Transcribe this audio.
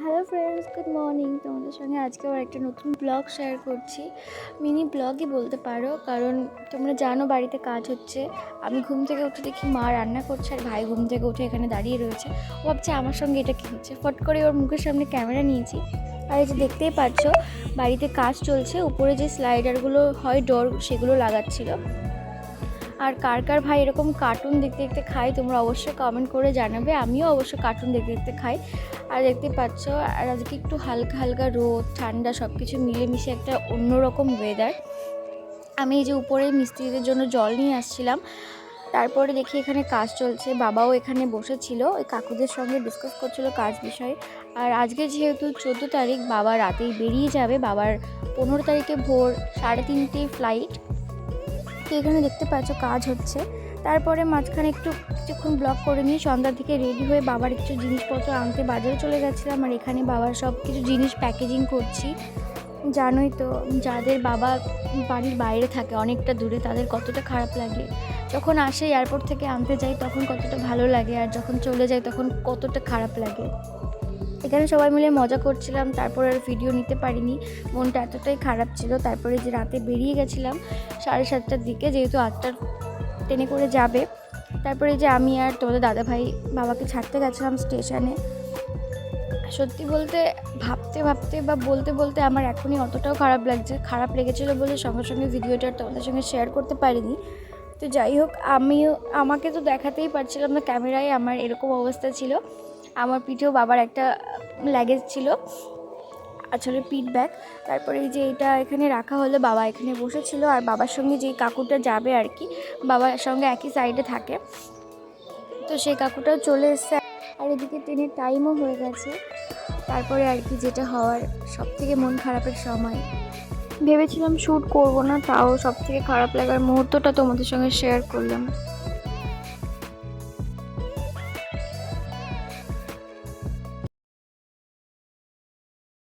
Hello friends good morning তোমাদের সঙ্গে আজকে আবার একটা নতুন ব্লগ শেয়ার করছি। মিনি ব্লগই বলতে পারো, কারণ তোমরা জানো বাড়িতে কাজ হচ্ছে। আমি ঘুম থেকে উঠে দেখি মা রান্না করছে আর ভাই ঘুম থেকে উঠে এখানে দাঁড়িয়ে রয়েছে। ও ভাবছে আমার সঙ্গে এটা কী হচ্ছে? ফট করে ওর মুখের সামনে ক্যামেরা নিয়েছি। আর এই যে দেখতেই পাচ্ছ, বাড়িতে কাজ চলছে। উপরে যে স্লাইডারগুলো হয় ডোর সেগুলো লাগাচ্ছিল। আর কার কার ভাই এরকম কার্টুন দেখতে দেখতে খাই তোমরা অবশ্যই কমেন্ট করে জানাবে। আমিও অবশ্য কার্টুন দেখতে দেখতে খাই। আর দেখতে পাচ্ছ, আর আজকে একটু হালকা হালকা রোদ, ঠান্ডা সব কিছু মিলেমিশে একটা অন্যরকম ওয়েদার আমি এই যে উপরে মিস্ত্রিদের জন্য জল নিয়ে আসছিলাম। তারপরে দেখি এখানে কাজ চলছে। বাবাও এখানে বসেছিল। ওই কাকুদের সঙ্গে ডিসকাস করছিল কাজ বিষয়ে। আর আজকে যেহেতু চোদ্দ তারিখ, বাবা রাতেই বেরিয়ে যাবে। বাবার পনেরো তারিখে ভোর সাড়ে তিনটে ফ্লাইট তো এখানে দেখতে পাচ্ছ? কাজ হচ্ছে। তারপরে মাঝখানে একটু কিছুক্ষণ ব্লক করে নিয়ে সন্ধ্যার দিকে রেডি হয়ে বাবার কিছু জিনিসপত্র আনতে বাজারে চলে গেছিলাম আর এখানে বাবার সব কিছু জিনিস প্যাকেজিং করছি। জানোই তো, যাদের বাবা বাড়ির বাইরে থাকে অনেকটা দূরে, তাদের কতটা খারাপ লাগে। যখন আসে এয়ারপোর্ট থেকে আনতে যাই, তখন কতটা ভালো লাগে আর যখন চলে যায় তখন কতটা খারাপ লাগে। এখানে সবাই মিলে মজা করছিলাম, তারপর আর ভিডিও নিতে পারিনি। মনটা এতটাই খারাপ ছিল, তারপরে যে রাতে বেরিয়ে গেছিলাম সাড়ে সাতটার দিকে, যেহেতু আটটার ট্রেনে করে যাবে, তারপরে যে আমি আর তোমাদের দাদাভাই বাবাকে ছাড়তে গেছিলাম স্টেশনে। সত্যি বলতে, ভাবতে ভাবতে বা বলতে বলতে আমার এখনই অতটাও খারাপ লাগছে, খারাপ লেগেছিলো বলে সঙ্গে সঙ্গে ভিডিওটা তোমাদের সঙ্গে শেয়ার করতে পারিনি। তো যাই হোক, আমিও, আমাকে তো দেখাতেই পারছিলাম না, ক্যামেরায় আমার এরকম অবস্থা ছিল। আমার পিঠেও বাবার একটা লাগেজ ছিল আসলে পিট ব্যাগ তারপরে এই যে এটা এখানে রাখা হলো বাবা এখানে বসেছিল, আর বাবার সঙ্গে যেই কাকুটা যাবে আর কি, বাবার সঙ্গে একই সাইডে থাকে। তো সেই কাকুটাও চলে এসছে। আর এদিকে ট্রেনের টাইমও হয়ে গেছে। তারপরে আর কি যেটা হওয়ার সব থেকে মন খারাপের সময়। ভেবেছিলাম শ্যুট করব না, তাও সব থেকে খারাপ লাগার মুহূর্তটা তোমাদের সঙ্গে শেয়ার করলাম।